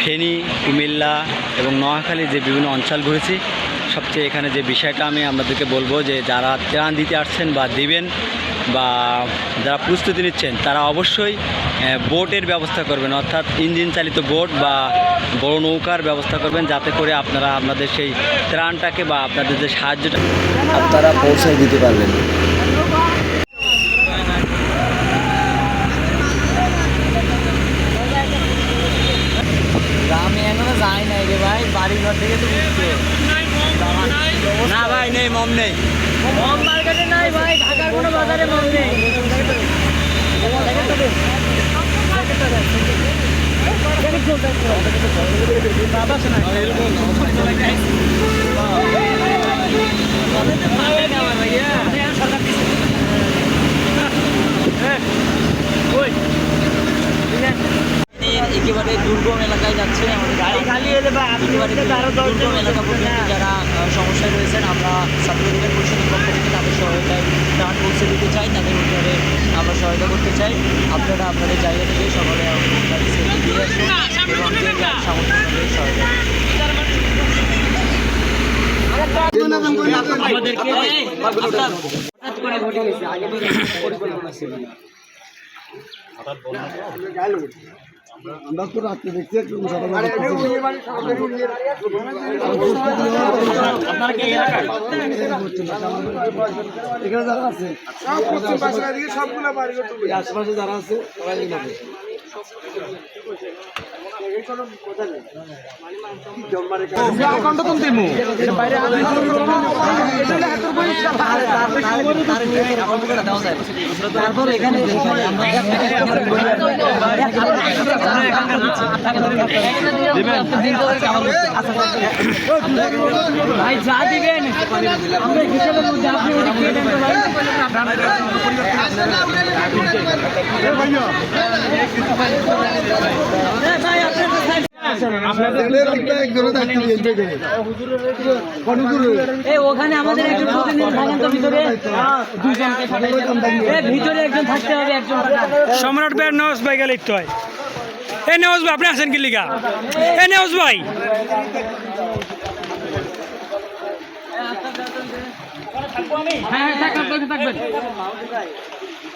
ফেনী, কুমিল্লা এবং নোয়াখালী যে বিভিন্ন অঞ্চল ঘুরেছি, সবচেয়ে এখানে যে বিষয়টা আমি আপনাদেরকে বলব যে যারা ত্রাণ দিতে আসছেন বা দিবেন বা যারা প্রস্তুতি নিচ্ছেন, তারা অবশ্যই বোটের ব্যবস্থা করবেন, অর্থাৎ ইঞ্জিন চালিত বোট বা বড় নৌকার ব্যবস্থা করবেন যাতে করে আপনারা আপনাদের সেই ত্রাণটাকে বা আপনাদের যে সাহায্যটা আপনারা পৌঁছে দিতে পারবেন আমি এখনও যাই নাই রে ভাই বাড়ি ঘর থেকে তো উঠছে না ভাই নেই মম নেই। মম মার্কেটে নাই ভাই ঢাকার কোনো বাজারে মম নেই। একেবারে দুর্গম এলাকায় যাচ্ছে। আমাদের গাড়ি খালি একেবারে দুর্গম এলাকা পর্যন্ত। যারা সমস্যায় রয়েছেন আমরা ছাত্রলীগের পরিষদের পক্ষ থেকে তাদের সহায়তায় ত্রাণ পৌঁছে দিতে চাই। তাদের উদ্ধারে আমরা সহায়তা করতে চাই। আপনারা আপনাদের জায়গা থেকে সকলে করুন। আমরা তো রাত্রে দেখছি একটু এখানে যারা আছে আশেপাশে যারা আছে সবাই আছে। তারপর এখানে ভাই যা দিবেন। আমরা হিসাবের ওখানে আমাদের একজন প্রতিনিধি থাকেন তো ভিতরে ভিতরে একজন থাকতে হবে একজন সম্রাট ভাই নওয়াজ ভাই গেলে একটু হয়। এ নওয়াজ ভাই আপনি আছেন কি লিগা? এ নওয়াজ ভাই। হ্যাঁ হ্যাঁ থাকবেন থাকবেন।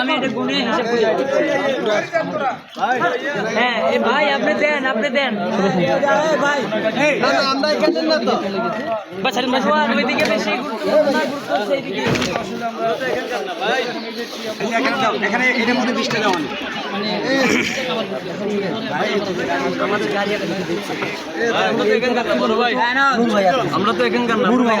আমি এটা গুনে হিসাব করে হ্যাঁ ভাই আপনি দেন আপনি দেন এখানে এটার মধ্যে বিশটা দেওয়া আমরা তো এখানকার না